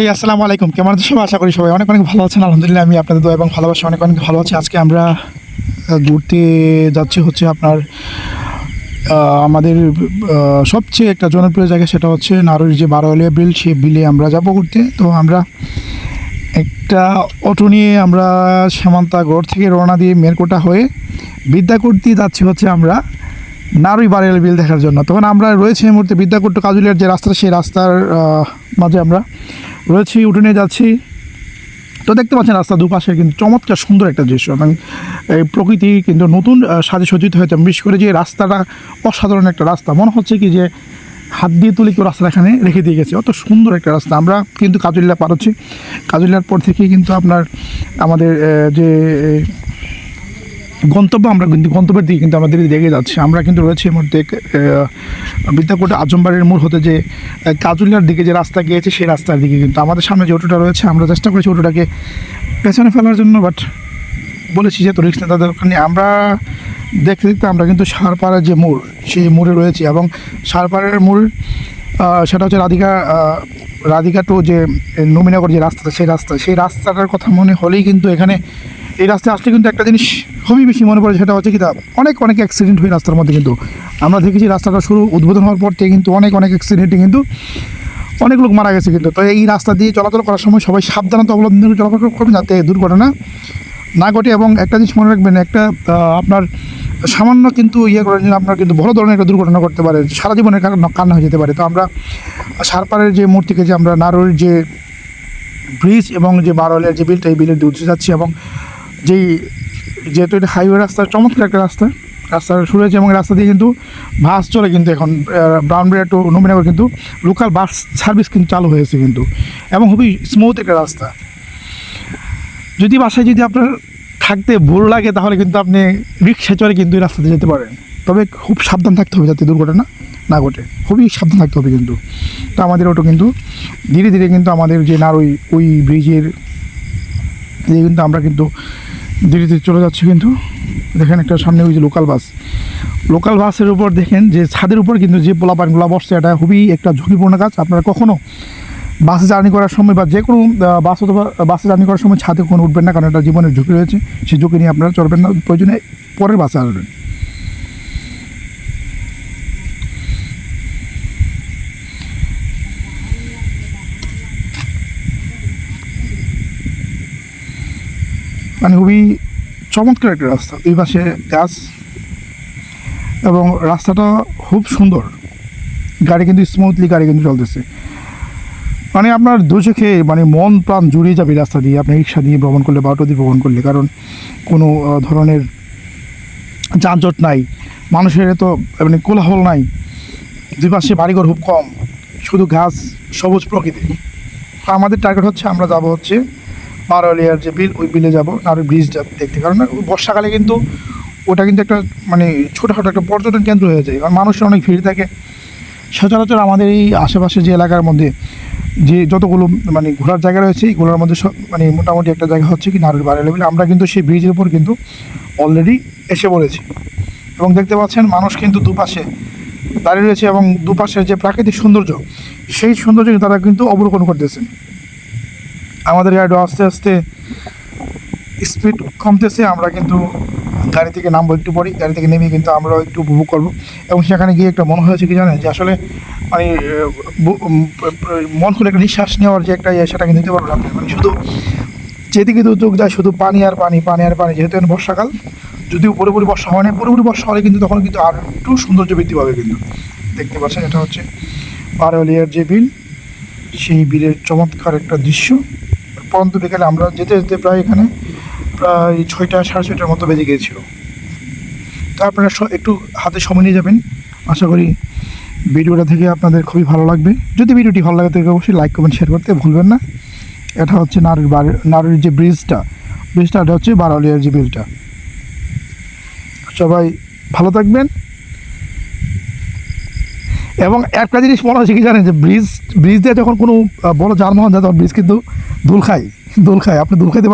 এই, আসসালামু আলাইকুম। কেমন আছেন সবাই? আশা করি সবাই অনেক অনেক ভালো আছেন। আলহামদুলিল্লাহ, আমি আপনাদের দোয়া এবং ভালোবাসা অনেক অনেক ভালো আছি। আজকে আমরা ঘুরতে যাচ্ছি হচ্ছে আপনার আমাদের সবচেয়ে একটা জনপ্রিয় জায়গা সেটা হচ্ছে নারুর যে বারোয়ালিয়া বিল সেই বিলে আমরা যাব ঘুরতে। তো আমরা একটা অটো নিয়ে আমরা সীমান্তাগড় থেকে রওনা দিয়ে মেরকোটা হয়ে বিদ্যাকুট দিয়ে যাচ্ছি হচ্ছে আমরা নারুই বারেল বিল দেখার জন্য। তখন আমরা রয়েছে এই মুহূর্তে বিদ্যাকুট কাজুলিয়ার যে রাস্তা, সেই রাস্তার মাঝে আমরা রয়েছি উঠোনে যাচ্ছি। তো দেখতে পাচ্ছেন রাস্তা দুপাশে কিন্তু চমৎকার সুন্দর একটা দৃশ্য। এবং এই প্রকৃতি কিন্তু নতুন সাজে সজ্জিত হয়েছে। বিশেষ করে যে রাস্তাটা অসাধারণ একটা রাস্তা। মনে হচ্ছে কি যে হাত দিয়ে তুলে কেউ রাস্তা এখানে রেখে দিয়ে গেছে। অত সুন্দর একটা রাস্তা। আমরা কিন্তু কাজুল্লা পার হচ্ছি। কাজুলিয়ার পর থেকেই কিন্তু আপনার আমাদের যে গন্তব্য আমরা কিন্তু গন্তব্যের দিকে কিন্তু আমাদের দেখে যাচ্ছি। আমরা কিন্তু রয়েছি এর মধ্যে বিদ্যাকোট আজমবাড়ির মোড় হতে যে কাজুলিয়ার দিকে যে রাস্তা গিয়েছে, সেই রাস্তার দিকে কিন্তু আমাদের সামনে যে অটোটা রয়েছে, আমরা চেষ্টা করেছি অটোটাকে পেছনে ফেলার জন্য বাট বলেছি যে তো রিক্স নেই, তাদের ওখানে আমরা দেখতে দেখতে আমরা কিন্তু সারপাড়ার যে মোড়, সেই মোড়ে রয়েছি এবং সারপাড়ার মোড় সেটা হচ্ছে রাধিকা রাধিকা টু যে নমিনগর যে রাস্তাটা, সেই রাস্তা, সেই রাস্তাটার কথা মনে হলেই কিন্তু এখানে এই রাস্তায় আসলে কিন্তু একটা জিনিস খুবই বেশি মনে পড়ে, সেটা হচ্ছে কি অনেক অনেক অ্যাক্সিডেন্ট হয় রাস্তার মধ্যে কিন্তু। আমরা দেখেছি রাস্তাটা শুরু উদ্বোধন হওয়ার পর থেকে কিন্তু অনেক অনেক অ্যাক্সিডেন্টে কিন্তু অনেক লোক মারা গেছে কিন্তু। তো এই রাস্তা দিয়ে চলাচল করার সময় সবাই সাবধানতা অবলম্বন করে চলাচল করবেন যাতে দুর্ঘটনা না ঘটে এবং একটা জিনিস মনে রাখবেন, একটা আপনার সামান্য কিন্তু ইয়ে করার জন্য আপনার কিন্তু বড় ধরনের একটা দুর্ঘটনা করতে পারে, সারা জীবনের কান্না হয়ে যেতে পারে। তো আমরা সারপাড়ের যে মূর্তিকে যে আমরা নারুর যে ব্রিজ এবং যে বারোয়ালের যে বিলটা এই বিলের উঠে যাচ্ছি এবং যেই যেহেতু এটা হাইওয়ে রাস্তা, চমৎকার একটা রাস্তা। রাস্তা শুরু হয়েছে এবং রাস্তা দিয়ে কিন্তু বাস চলে কিন্তু এখন ব্রাউন ব্রাউনবেড়া টু নমিনগর কিন্তু লোকাল বাস সার্ভিস কিন্তু চালু হয়েছে কিন্তু। এবং খুবই স্মুথ একটা রাস্তা। যদি বাসায় যদি আপনার থাকতে ভুল লাগে, তাহলে কিন্তু আপনি রিক্সা চড়ে কিন্তু রাস্তাতে যেতে পারেন। তবে খুব সাবধান থাকতে হবে যাতে দুর্ঘটনা না ঘটে। খুবই সাবধান থাকতে হবে কিন্তু। তো আমাদের ওটা কিন্তু ধীরে ধীরে কিন্তু আমাদের যে নারই ওই ওই ব্রিজের কিন্তু আমরা কিন্তু ধীরে চলে যাচ্ছে কিন্তু। দেখেন একটা সামনে ওই যে লোকাল বাস লোকাল বাসের উপর দেখেন যে ছাদের উপর কিন্তু যে পোলাপানগুলো বসছে, এটা খুবই একটা ঝুঁকিপূর্ণ কাজ। আপনারা কখনও বাসে জার্নি করার সময় বা যে কোনো বাস অথবা বাসে জার্নি করার সময় ছাদে কোনো উঠবেন না, কারণ এটা জীবনের ঝুঁকি রয়েছে। সেই ঝুঁকি নিয়ে আপনারা চলবেন না, প্রয়োজনে পরের বাসে আসবেন। মানে খুবই চমৎকার একটা রাস্তা। দুই পাশে গাছ এবং রাস্তাটা খুব সুন্দর। গাড়ি কিন্তু স্মুথলি গাড়ি কিন্তু চলতেছে। মানে আপনার দু চোখে মানে মন প্রাণ জুড়িয়ে যাবে রাস্তা দিয়ে। আপনি রিক্সা দিয়ে ভ্রমণ করলে বা অটো দিয়ে ভ্রমণ করলে। কারণ কোনো ধরনের যানজট নাই। মানুষের তো মানে কোলাহল নাই। দুই পাশে বাড়িঘর খুব কম। শুধু ঘাস সবুজ প্রকৃতি আমাদের টার্গেট হচ্ছে আমরা যাব হচ্ছে বারোয়ালিয়ার যে বিল ওই বিলে যাব আর ওই ব্রিজটা দেখতে। কারণ বর্ষাকালে কিন্তু ওটা কিন্তু একটা মানে ছোটোখাটো একটা পর্যটন কেন্দ্র হয়ে যায়। কারণ মানুষের অনেক ভিড় থাকে। সচরাচর আমাদের এই আশেপাশে যে এলাকার মধ্যে যে যতগুলো মানে ঘোরার জায়গা রয়েছে এইগুলোর মধ্যে সব মানে মোটামুটি একটা জায়গা হচ্ছে কি নারুর বাড়ি লেভেল। আমরা কিন্তু সেই ব্রিজের উপর কিন্তু অলরেডি এসে পড়েছি। এবং দেখতে পাচ্ছেন, মানুষ কিন্তু দুপাশে দাঁড়িয়ে রয়েছে এবং দুপাশের যে প্রাকৃতিক সৌন্দর্য, সেই সৌন্দর্য তারা কিন্তু অবলোকন করতেছেন। আমাদের গাড়ি আস্তে আস্তে স্পিড কমতেছে, আমরা কিন্তু গাড়ি থেকে নামবো একটু পরেই, গাড়ি থেকে নেমে কিন্তু আমরাও একটু উপভোগ করব। এবং সেখানে গিয়ে একটা মনে হয়েছে কি জানেন যে আসলে মানে মন খুলে একটা নিঃশ্বাস নেওয়ার যে একটা ইয়ে সেটা কিন্তু নিতে পারবেন আপনি। মানে শুধু যেদিকে দু চোখ যায়, শুধু পানি আর পানি পানি আর পানি, যেহেতু এখন বর্ষাকাল, যদিও পুরোপুরি বর্ষা হয় না পুরোপুরি বর্ষা হলে কিন্তু তখন কিন্তু আর একটু সৌন্দর্য বৃদ্ধি পাবে কিন্তু। দেখতে পাচ্ছেন, এটা হচ্ছে বারোয়ালিয়ার যে বিল, সেই বিলের চমৎকার একটা দৃশ্য। পরন্ত বিকালে আমরা যেতে যেতে প্রায় এখানে প্রায় ছয়টা, সাড়ে ছয়টার মতো বেজে গিয়েছিল। তো আপনারা একটু হাতে সময় নিয়ে যাবেন। আশা করি ভিডিওটা থেকে আপনাদের খুবই ভালো লাগবে। যদি ভিডিওটি ভালো লাগে, তাহলে অবশ্যই লাইক কমেন্ট শেয়ার করতে ভুলবেন না। এটা হচ্ছে নারুর নারুর যে ব্রিজটা ব্রিজটা এটা হচ্ছে বারোলিয়ার যে বিলটা সবাই ভালো থাকবেন। এবং একটা জিনিস মনে হচ্ছে কি জানেন যে ব্রিজ ব্রিজ দিয়ে যখন কোনো বড় যানবাহন যায়, তখন ব্রিজ কিন্তু দোল খাই দুল খাই আপনি দুল খাইতে